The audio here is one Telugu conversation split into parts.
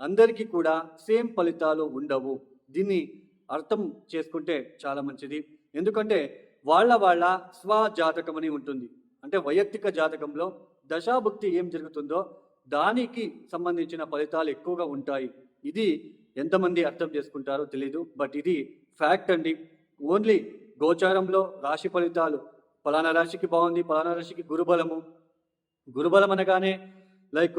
అందరికీ కూడా సేమ్ ఫలితాలు ఉండవు. దీన్ని అర్థం చేసుకుంటే చాలా మంచిది. ఎందుకంటే వాళ్ళ వాళ్ళ స్వజాతకం అని ఉంటుంది. అంటే వైయక్తిక జాతకంలో దశాభుక్తి ఏం జరుగుతుందో దానికి సంబంధించిన ఫలితాలు ఎక్కువగా ఉంటాయి. ఇది ఎంతమంది అర్థం చేసుకుంటారో తెలీదు. బట్ ఇది ఫ్యాక్ట్ అండి. ఓన్లీ గోచారంలో రాశి ఫలితాలు. ఫలానా రాశికి బాగుంది ఫలానా రాశికి గురుబలము. గురుబలం అనగానే లైక్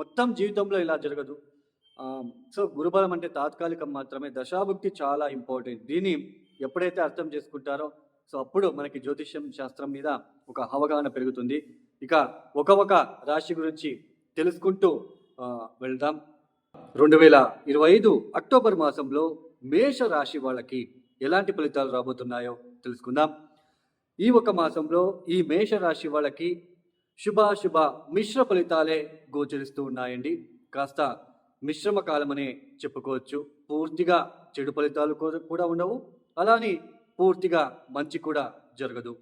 మొత్తం జీవితంలో ఇలా జరగదు. సో గురుబలం అంటే తాత్కాలికం మాత్రమే. దశాభుక్తి చాలా ఇంపార్టెంట్. దీన్ని ఎప్పుడైతే అర్థం చేసుకుంటారో సో అప్పుడు మనకి జ్యోతిష్యం శాస్త్రం మీద ఒక అవగాహన పెరుగుతుంది. ఇక ఒక ఒక రాశి గురించి తెలుసుకుంటూ వెళ్దాం. రెండు వేల ఇరవై ఐదు అక్టోబర్ మాసంలో మేష రాశి వాళ్ళకి ఎలాంటి ఫలితాలు రాబోతున్నాయో తెలుసుకుందాం. ఈ ఒక మాసంలో ఈ మేష రాశి వాళ్ళకి శుభాశుభ మిశ్ర ఫలితాలే గోచరిస్తూ ఉన్నాయండి. కాస్త మిశ్రమ కాలమనే చెప్పుకోవచ్చు. పూర్తిగా చెడు ఫలితాలు కూడా ఉండవు. అలానే పూర్తిగా మంచి కూడా జరగదు.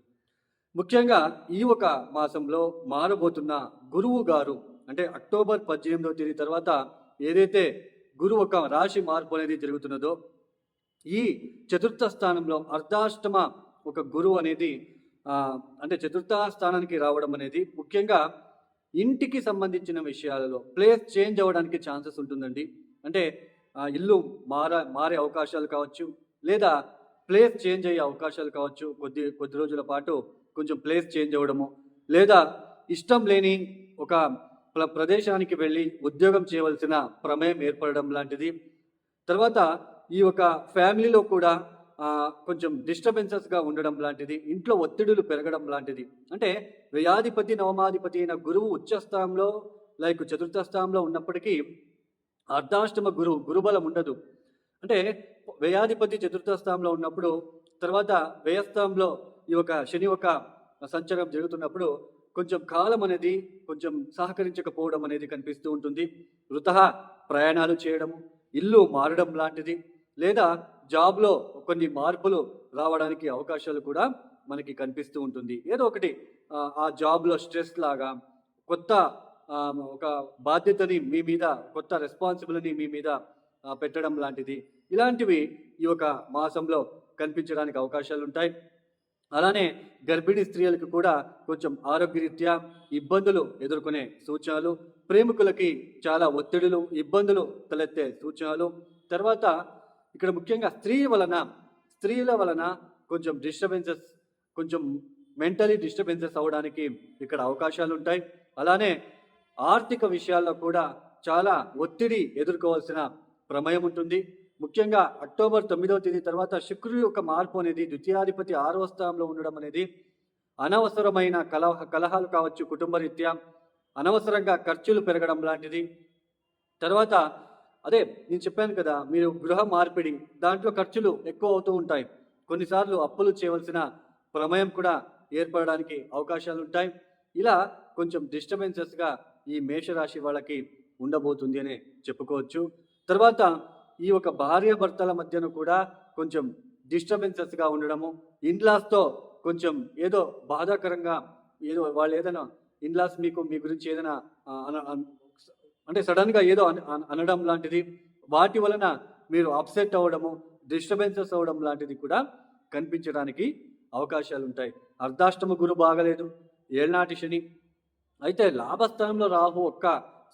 ముఖ్యంగా ఈ ఒక మాసంలో మారబోతున్న గురువు గారు అంటే అక్టోబర్ పద్దెనిమిదవ తేదీ తర్వాత ఏదైతే గురువు ఒక రాశి మార్పు అనేది జరుగుతున్నదో ఈ చతుర్థ స్థానంలో అర్ధాష్టమ ఒక గురువు అనేది అంటే చతుర్థ స్థానానికి రావడం అనేది ముఖ్యంగా ఇంటికి సంబంధించిన విషయాలలో ప్లేస్ చేంజ్ అవ్వడానికి ఛాన్సెస్ ఉంటుందండి. అంటే ఇల్లు మార మారే అవకాశాలు కావచ్చు లేదా ప్లేస్ చేంజ్ అయ్యే అవకాశాలు కావచ్చు కొద్ది కొద్ది రోజుల పాటు కొంచెం ప్లేస్ చేంజ్ అవ్వడము లేదా ఇష్టం లేని ఒక ప్రదేశానికి వెళ్ళి ఉద్యోగం చేయవలసిన ప్రమేయం ఏర్పడడం లాంటిది. తర్వాత ఈ యొక్క ఫ్యామిలీలో కూడా కొంచెం డిస్టర్బెన్సెస్గా ఉండడం లాంటిది ఇంట్లో ఒత్తిడులు పెరగడం లాంటిది. అంటే వ్యయాధిపతి నవమాధిపతి అయిన గురువు ఉచ్చస్థానంలో లైక్ చతుర్థ స్థానంలో ఉన్నప్పటికీ అర్ధాష్టమ గురువు గురుబలం ఉండదు. అంటే వ్యయాధిపతి చతుర్థ స్థానంలో ఉన్నప్పుడు తర్వాత వ్యయస్థానంలో ఈ యొక్క శని యొక్క సంచారం జరుగుతున్నప్పుడు కొంచెం కాలం అనేది కొంచెం సహకరించకపోవడం అనేది కనిపిస్తూ ఉంటుంది. వృత ప్రయాణాలు చేయడము ఇల్లు మారడం లాంటిది. లేదా జాబ్లో కొన్ని మార్పులు రావడానికి అవకాశాలు కూడా మనకి కనిపిస్తూ ఉంటుంది. ఏదో ఒకటి ఆ, జాబ్లో స్ట్రెస్ లాగా కొత్త ఒక బాధ్యతని మీ మీద కొత్త రెస్పాన్సిబిలిటీ మీ మీద పెట్టడం లాంటిది. ఇలాంటివి ఈ యొక్క మాసంలో కనిపించడానికి అవకాశాలు ఉంటాయి. అలానే గర్భిణీ స్త్రీలకు కూడా కొంచెం ఆరోగ్యరీత్యా ఇబ్బందులు ఎదుర్కొనే సూచనలు ప్రేమికులకి చాలా ఒత్తిడులు ఇబ్బందులు తలెత్తే సూచనలు తర్వాత ఇక్కడ ముఖ్యంగా స్త్రీ వలన స్త్రీల వలన కొంచెం డిస్టర్బెన్సెస్ కొంచెం మెంటలీ డిస్టర్బెన్సెస్ అవడానికి ఇక్కడ అవకాశాలు ఉంటాయి. అలానే ఆర్థిక విషయాల్లో కూడా చాలా ఒత్తిడి ఎదుర్కోవాల్సిన ప్రమేయం ఉంటుంది. ముఖ్యంగా అక్టోబర్ తొమ్మిదవ తేదీ తర్వాత శుక్రుడి యొక్క మార్పు అనేది ద్వితీయాధిపతి ఆరవ స్థానంలో ఉండడం అనేది అనవసరమైన కలహ కలహాలు కావచ్చు కుటుంబ రీత్యా అనవసరంగా ఖర్చులు పెరగడం లాంటిది. తర్వాత అదే నేను చెప్పాను కదా మీరు గృహ మార్పిడి దాంట్లో ఖర్చులు ఎక్కువ అవుతూ ఉంటాయి. కొన్నిసార్లు అప్పులు చేయవలసిన ప్రమేయం కూడా ఏర్పడడానికి అవకాశాలు ఉంటాయి. ఇలా కొంచెం డిస్టర్బెన్సెస్గా ఈ మేషరాశి వాళ్ళకి ఉండబోతుంది అని చెప్పుకోవచ్చు. తర్వాత ఈ ఒక భార్య భర్తల మధ్యన కూడా కొంచెం డిస్టర్బెన్సెస్గా ఉండడము ఇన్లాస్తో కొంచెం ఏదో బాధాకరంగా ఏదో వాళ్ళు ఏదైనా ఇన్లాస్ మీకు మీ గురించి ఏదైనా అన- అంటే సడన్గా ఏదో అనడం లాంటిది. వాటి వలన మీరు అప్సెట్ అవ్వడము డిస్టర్బెన్సెస్ అవ్వడం లాంటిది కూడా కనిపించడానికి అవకాశాలు ఉంటాయి అర్ధాష్టమ గురు బాగలేదు. ఏళ్నాటి శని. అయితే లాభస్థానంలో రాహు ఒక్క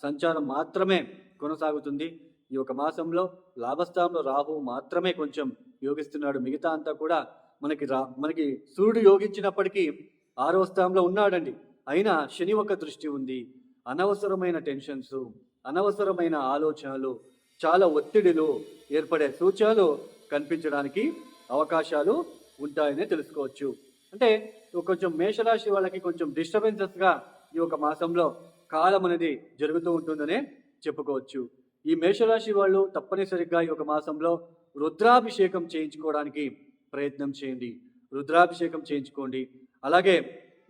సంచారం మాత్రమే కొనసాగుతుంది. ఈ ఒక మాసంలో లాభస్థానంలో రాహు మాత్రమే కొంచెం యోగిస్తున్నాడు. మిగతా అంతా కూడా మనకి రా మనకి సూర్యుడు యోగించినప్పటికీ ఆరో స్థానంలో ఉన్నాడండి. అయినా శని ఒక దృష్టి ఉంది. అనవసరమైన టెన్షన్స్ అనవసరమైన ఆలోచనలు చాలా ఒత్తిడిలు ఏర్పడే సూచనలు కనిపించడానికి అవకాశాలు ఉంటాయని తెలుసుకోవచ్చు. అంటే కొంచెం మేషరాశి వాళ్ళకి కొంచెం డిస్టర్బెన్సెస్గా ఈ ఒక మాసంలో కాలం అనేది జరుగుతూ ఉంటుందనే చెప్పుకోవచ్చు. ఈ మేషరాశి వాళ్ళు తప్పనిసరిగా ఈ ఒక మాసంలో రుద్రాభిషేకం చేయించుకోవడానికి ప్రయత్నం చేయండి. రుద్రాభిషేకం చేయించుకోండి. అలాగే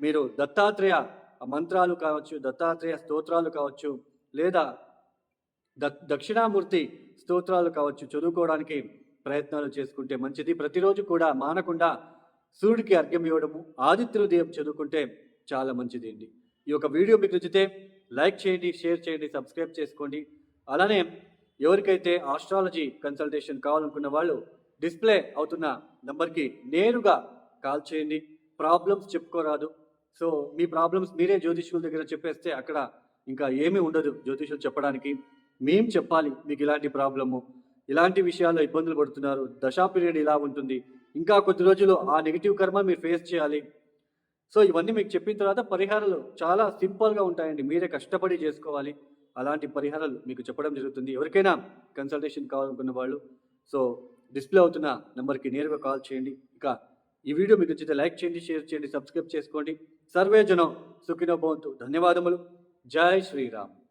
మీరు దత్తాత్రేయ మంత్రాలు కావచ్చు దత్తాత్రేయ స్తోత్రాలు కావచ్చు లేదా ద దక్షిణామూర్తి స్తోత్రాలు కావచ్చు చదువుకోవడానికి ప్రయత్నాలు చేసుకుంటే మంచిది. ప్రతిరోజు కూడా మానకుండా సూర్యుడికి అర్ఘ్యం ఇవ్వడము ఆదిత్యుల దేవం చదువుకుంటే చాలా మంచిది అండి. ఈ యొక్క వీడియో మీకు నచ్చితే లైక్ చేయండి షేర్ చేయండి సబ్స్క్రైబ్ చేసుకోండి. అలానే ఎవరికైతే ఆస్ట్రాలజీ కన్సల్టేషన్ కావాలనుకున్న వాళ్ళు డిస్ప్లే అవుతున్న నెంబర్కి నేరుగా కాల్ చేయండి. ప్రాబ్లమ్స్ చెప్పుకోరాదు. సో మీ ప్రాబ్లమ్స్ మీరే జ్యోతిష్యుల దగ్గర చెప్పేస్తే అక్కడ ఇంకా ఏమీ ఉండదు జ్యోతిష్యులు చెప్పడానికి. మేం చెప్పాలి మీకు ఇలాంటి ప్రాబ్లము ఇలాంటి విషయాల్లో ఇబ్బందులు పడుతున్నారు. దశా పీరియడ్ ఇలా ఉంటుంది. ఇంకా కొద్ది రోజులు ఆ నెగిటివ్ కర్మ మీరు ఫేస్ చేయాలి. సో ఇవన్నీ మీకు చెప్పిన తర్వాత పరిహారాలు చాలా సింపుల్గా ఉంటాయండి. మీరే కష్టపడి చేసుకోవాలి. అలాంటి పరిహారాలు మీకు చెప్పడం జరుగుతుంది. ఎవరికైనా కన్సల్టేషన్ కావాలనుకున్న వాళ్ళు సో డిస్ప్లే అవుతున్న నెంబర్కి నేరుగా కాల్ చేయండి. ఇంకా ఈ వీడియో మీకు నచ్చితే లైక్ చేయండి షేర్ చేయండి సబ్స్క్రైబ్ చేసుకోండి. సర్వే జనం సుఖినో భవంతు. ధన్యవాదములు. జై శ్రీరామ్.